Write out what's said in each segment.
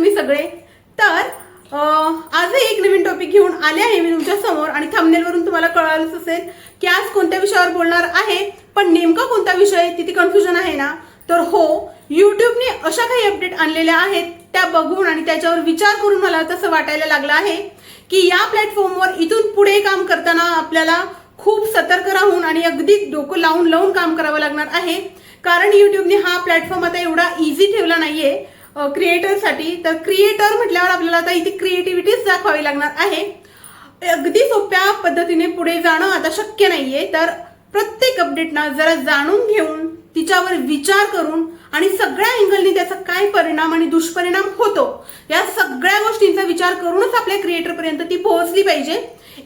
तुम्ही सगळे. तर आजही एक नवीन टॉपिक घेऊन आले आहे मी तुमच्यासमोर आणि थांबनेलवरून तुम्हाला कळालंच असेल की आज कोणत्या विषयावर बोलणार आहे पण नेमका कोणता विषय तिथे कन्फ्युजन आहे ना? तर हो युट्यूबने अशा काही अपडेट आणलेल्या आहेत त्या बघून आणि त्याच्यावर विचार करून मला तसं वाटायला लागलं आहे की या प्लॅटफॉर्मवर इथून पुढे काम करताना आपल्याला खूप सतर्क राहून आणि अगदी डोकं लावून लावून काम करावं लागणार आहे. कारण युट्यूबने हा प्लॅटफॉर्म आता एवढा इझी ठेवला नाहीये. क्रिएटरसाठी तर क्रिएटर म्हटल्यावर आपल्याला आता इथे क्रिएटिव्हिटीच दाखवावी लागणार आहे. अगदी सोप्या पद्धतीने पुढे जाणं आता शक्य नाहीये. तर प्रत्येक अपडेटना जरा जाणून घेऊन तिच्यावर विचार करून आणि सगळ्या अँगलनी त्याचा काय परिणाम आणि दुष्परिणाम होतो या सगळ्या गोष्टींचा विचार करूनच आपल्या क्रिएटरपर्यंत ती पोहोचली पाहिजे.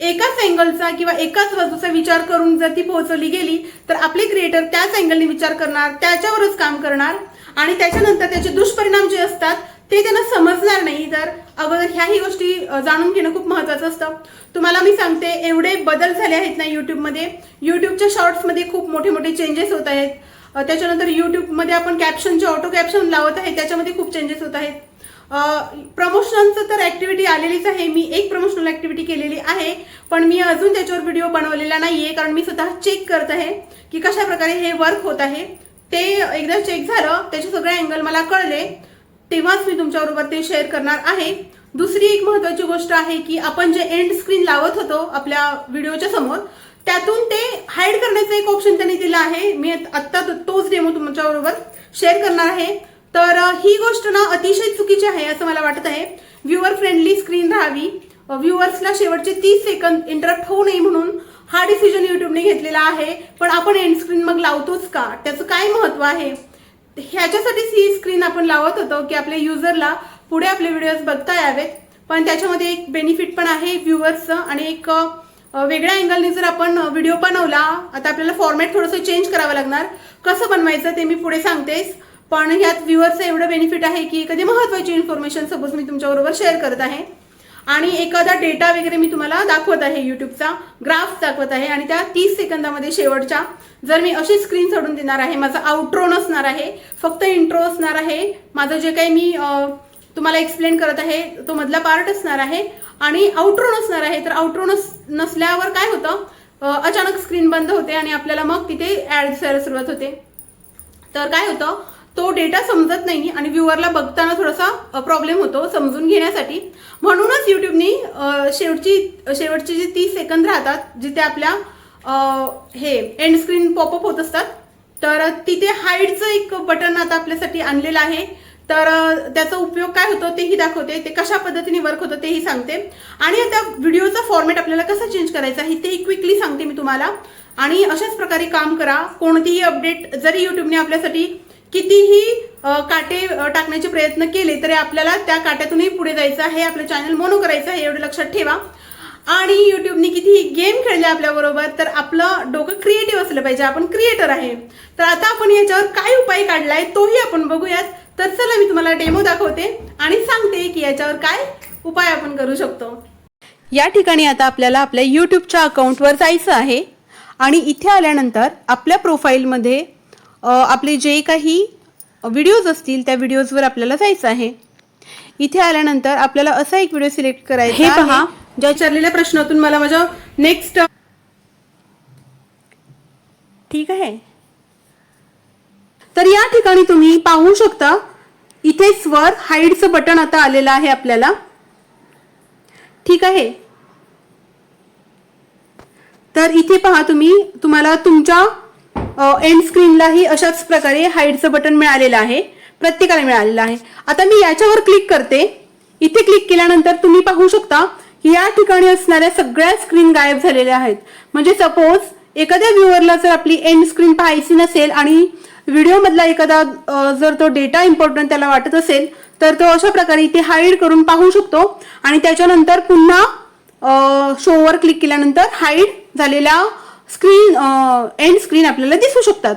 एकाच अँगलचा किंवा एकाच वस्तूचा विचार करून जर ती पोहोचवली गेली तर आपले क्रिएटर त्याच अँगलने विचार करणार त्याच्यावरच काम करणार. आणि त्याच्यानंतर त्याचे दुष्परिणाम जे असतात ते त्यांना समजणार नाही. तर अगोदर ह्याही गोष्टी जाणून घेणं खूप महत्वाचं असतं. तुम्हाला मी सांगते एवढे बदल झाले आहेत ना युट्यूबमध्ये युट्यूबच्या शॉर्ट्समध्ये खूप मोठे मोठे चेंजेस होत आहेत. त्याच्यानंतर युट्यूबमध्ये आपण कॅप्शनचे ऑटो कॅप्शन लावत आहे त्याच्यामध्ये खूप चेंजेस होत आहेत. प्रमोशनचं तर ऍक्टिव्हिटी आलेलीच आहे. मी एक प्रमोशनल ऍक्टिव्हिटी केलेली आहे पण मी अजून त्याच्यावर व्हिडिओ बनवलेला नाही आहे कारण मी स्वतः चेक करत आहे की कशा प्रकारे हे वर्क होत आहे. ते एकदा चेक झालं त्याचे सगळे अँगल मला कळले. तेव्हाच मी तुमच्याबरोबर ते शेअर करणार आहे. दुसरी एक महत्वाची गोष्ट आहे की आपण जे एंड स्क्रीन लावत होतो आपल्या व्हिडिओच्या समोर त्यातून ते हाईड करण्याचं एक ऑप्शन त्यांनी दिलं आहे. मी आत्ता तो- तोच डेमो तुमच्याबरोबर शेअर करणार आहे. तर ही गोष्ट ना अतिशय चुकीची आहे असं मला वाटत आहे. व्ह्युअर फ्रेंडली स्क्रीन राहावी. व्ह्युअर्सला शेवटचे तीस सेकंद इंटरप्ट होऊ नये म्हणून हा डिसिजन युट्यूबने घेतलेला आहे. पण आपण एंड स्क्रीन मग लावतोच का? त्याचं काय महत्त्व आहे? ह्याच्यासाठीच ही स्क्रीन आपण लावत होतो की आपल्या युजरला पुढे आपले व्हिडिओज बघता यावेत. पण त्याच्यामध्ये एक बेनिफिट पण आहे व्ह्युअर्सचं आणि एक वेगळ्या अँगलने जर आपण व्हिडिओ बनवला आता आपल्याला फॉर्मॅट थोडंसं चेंज करावं लागणार. कसं बनवायचं ते मी पुढे सांगतेस पण ह्यात व्ह्युअर्सचं एवढं बेनिफिट आहे की कधी महत्वाची इन्फॉर्मेशन सपोज मी तुमच्याबरोबर शेअर करत आहे. आणि एखादा डेटा वगैरे मी तुम्हाला दाखवत आहे युट्यूबचा ग्राफ दाखवत आहे आणि त्या तीस सेकंदामध्ये शेवटच्या जर मी अशी स्क्रीन सोडून देणार आहे माझा आउट्रो नसणार आहे फक्त इंट्रो असणार आहे माझं जे काही मी तुम्हाला एक्सप्लेन करत आहे तो मधला पार्ट असणार आहे आणि आउट्रो नसणार आहे तर आउट्रो नस नसल्यावर काय होतं? अचानक स्क्रीन बंद होते आणि आपल्याला मग तिथे ऍड दिसायला सुरुवात होते. तर काय होतं? तो डेटा समजत नाही आणि व्ह्युअरला बघताना थोडासा प्रॉब्लेम होतो समजून घेण्यासाठी. म्हणूनच युट्यूबने शेवटची शेवटची जी जे तीस सेकंद राहतात जिथे आपल्या हे एंड स्क्रीन पॉपअप होत असतात तर तिथे हाईडचं एक बटन आता आपल्यासाठी आणलेलं आहे. तर त्याचा उपयोग काय होतो तेही दाखवते ते कशा पद्धतीने वर्क होतं तेही सांगते. आणि आता व्हिडिओचा फॉर्मॅट आपल्याला कसा चेंज करायचा आहे तेही क्विकली सांगते मी तुम्हाला. आणि अशाच प्रकारे काम करा कोणतीही अपडेट जरी युट्यूबने आपल्यासाठी कितीही काटे टाकण्याचे प्रयत्न केले तरी आपल्याला त्या काट्यातूनही पुढे जायचं आहे आपलं चॅनल मोनो करायचं आहे एवढं लक्षात ठेवा. आणि युट्यूबने कितीही गेम खेळले आपल्याबरोबर तर आपलं डोकं क्रिएटिव्ह असलं पाहिजे आपण क्रिएटर आहे. तर आता आपण याच्यावर काय उपाय काढलाय तोही आपण बघूयात. तर चला मी तुम्हाला डेमो दाखवते आणि सांगते की याच्यावर काय उपाय आपण करू शकतो. या ठिकाणी आता आपल्याला आपल्या यूट्यूबच्या अकाउंटवर जायचं आहे. आणि इथे आल्यानंतर आपल्या प्रोफाईलमध्ये आपले जे काही व्हिडिओज असतील त्या व्हिडिओजवर आपल्याला जायचं आहे. इथे आल्यानंतर आपल्याला असा एक व्हिडिओ सिलेक्ट करायचा हे पहा. ज्या विचारलेल्या प्रश्नातून मला माझ्या नेक्स्ट ठीक आहे. तर या ठिकाणी तुम्ही पाहू शकता इथेच वर हाईडचं बटन आता आलेलं आहे आपल्याला. ठीक आहे. तर इथे पहा तुम्ही तुम्हाला तुमच्या एंड स्क्रीनलाही अशाच प्रकारे हाईडचं बटन मिळालेलं आहे. प्रत्येकाला मिळालेलं आहे. आता मी याच्यावर क्लिक करते. इथे क्लिक केल्यानंतर तुम्ही पाहू शकता की या ठिकाणी असणाऱ्या सगळ्या स्क्रीन गायब झालेल्या आहेत. म्हणजे सपोज एखाद्या व्ह्युअरला जर आपली एंड स्क्रीन पाहायची नसेल आणि व्हिडिओमधला एखादा जर तो डेटा इम्पॉर्टंट त्याला वाटत असेल तर तो अशा प्रकारे इथे हाईड करून पाहू शकतो. आणि त्याच्यानंतर पुन्हा शोवर क्लिक केल्यानंतर हाईड झालेल्या स्क्रीन एंड स्क्रीन आपल्याला दिसू शकतात.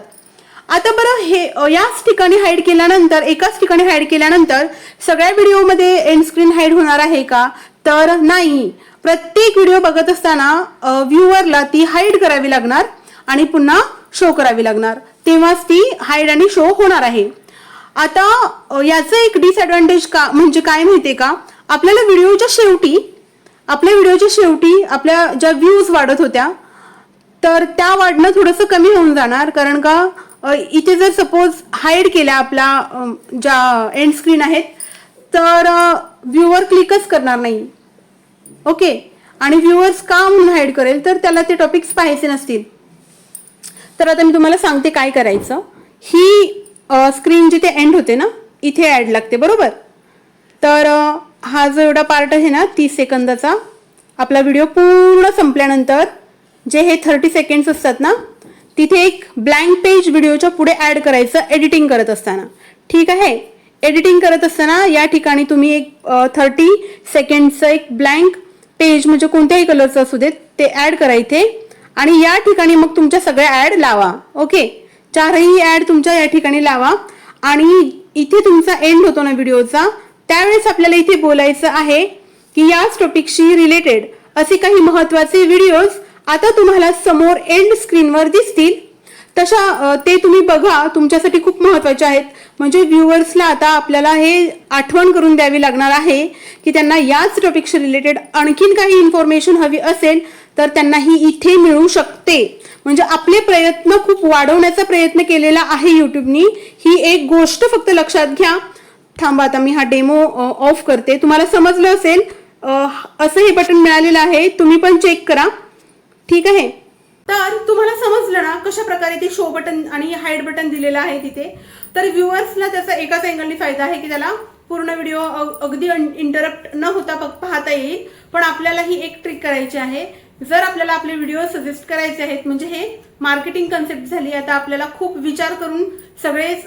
आता बरं हे याच ठिकाणी हाईड केल्यानंतर एकाच ठिकाणी हाईड केल्यानंतर सगळ्या व्हिडिओमध्ये एंड स्क्रीन हाईड होणार आहे का? तर नाही. प्रत्येक व्हिडिओ बघत असताना व्ह्युअरला ती हाईड करावी लागणार आणि पुन्हा शो करावी लागणार. तेव्हाच ती हाईड आणि शो होणार आहे. आता याचं एक डिसएडव्हान्टेज का म्हणजे काय माहितीये का? आपल्याला व्हिडिओच्या शेवटी आपल्या व्हिडिओच्या शेवटी आपल्या ज्या व्ह्यूज वाढत होत्या तर त्या वाढणं थोडंसं कमी होऊन जाणार कारण का इथे जर सपोज हाईड केल्या आपल्या ज्या एंड स्क्रीन आहेत तर व्ह्यूवर क्लिकच करणार नाही. ओके आणि व्ह्युअर्स का म्हणून हाईड करेल? तर त्याला ते टॉपिक्स पाहायचे नसतील. तर आता मी तुम्हाला सांगते काय करायचं. ही स्क्रीन जिथे एंड होते ना इथे ॲड लागते बरोबर? तर हा जो एवढा पार्ट आहे ना तीस सेकंदाचा आपला व्हिडिओ पूर्ण संपल्यानंतर जे हे थर्टी सेकंड्स असतात ना तिथे एक ब्लँक पेज व्हिडिओच्या पुढे ॲड करायचं एडिटिंग करत असताना. ठीक आहे? एडिटिंग करत असताना या ठिकाणी तुम्ही एक थर्टी सेकंडचं एक ब्लँक पेज म्हणजे कोणत्याही कलरचं असू देत ते ॲड करायचे आणि या ठिकाणी मग तुमच्या सगळ्या ॲड लावा. ओके चारही ॲड तुमच्या या ठिकाणी लावा. आणि इथे तुमचा एंड होतो ना व्हिडिओचा त्यावेळेस आपल्याला इथे बोलायचं आहे की याच टॉपिकशी रिलेटेड असे काही महत्त्वाचे व्हिडिओज आता तुम्हाला समोर एंड स्क्रीनवर दिसतील. तशा ते तुम्ही बघा. तुमच्यासाठी खूप महत्त्वाचे आहेत. म्हणजे व्ह्युअर्सला आता आपल्याला हे आठवण करून द्यावी लागणार आहे की त्यांना याच टॉपिकशी रिलेटेड आणखीन काही इन्फॉर्मेशन हवी असेल तर त्यांना ही इथे मिळू शकते. म्हणजे आपले प्रयत्न खूप वाढवण्याचा प्रयत्न केलेला आहे युट्यूबनी ही एक गोष्ट फक्त लक्षात घ्या. थांबा आता मी हा डेमो ऑफ करते. तुम्हाला समजलं असेल असं हे बटन मिळालेलं आहे. तुम्ही पण चेक करा. ठीक आहे. तर तुम्हाला समजलं ना कशा प्रकारे ते शो बटन आणि हाईड बटन दिलेलं आहे तिथे? तर व्ह्युअर्सला त्याचा एकाच अँगलनी फायदा आहे की त्याला पूर्ण व्हिडिओ अगदी इंटरप्ट न होता पाहता येईल. पण आपल्याला ही एक ट्रिक करायची आहे. जर आपल्याला आपले व्हिडिओ सजेस्ट करायचे आहेत म्हणजे हे मार्केटिंग कन्सेप्ट झाली आता आपल्याला खूप विचार करून सगळेच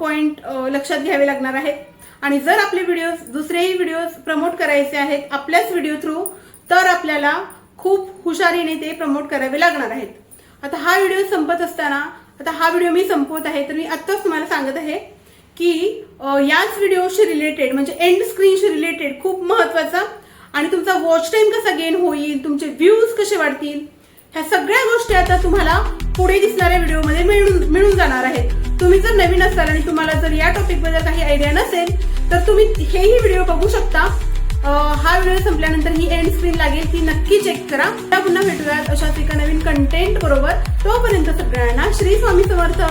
पॉइंट लक्षात घ्यावे लागणार आहेत. आणि जर आपले व्हिडिओज दुसरेही व्हिडिओज प्रमोट करायचे आहेत आपल्याच व्हिडिओ थ्रू तर आपल्याला खूप हुशारीने ते प्रमोट करावे लागणार आहेत. आता हा व्हिडिओ संपत असताना आता हा व्हिडिओ मी संपवत आहे तर मी आत्ताच तुम्हाला सांगत आहे की याच व्हिडिओशी रिलेटेड म्हणजे एंड स्क्रीनशी रिलेटेड खूप महत्त्वाचा आणि तुमचा वॉच टाईम कसा गेन होईल तुमचे व्ह्यूज कसे वाढतील ह्या सगळ्या गोष्टी आता तुम्हाला पुढे दिसणाऱ्या व्हिडिओमध्ये मिळून मिळून जाणार आहेत. तुम्ही जर नवीन असाल आणि तुम्हाला जर या टॉपिकबद्दल काही आयडिया नसेल तर तुम्ही हेही व्हिडिओ बघू शकता. हा व्हिडिओ संपल्यानंतर ही एंड स्क्रीन लागेल ती नक्की चेक करा. त्या पुन्हा भेटूयात अशाच एका नवीन कंटेंट बरोबर. तोपर्यंत सगळ्यांना श्री स्वामी समर्थ.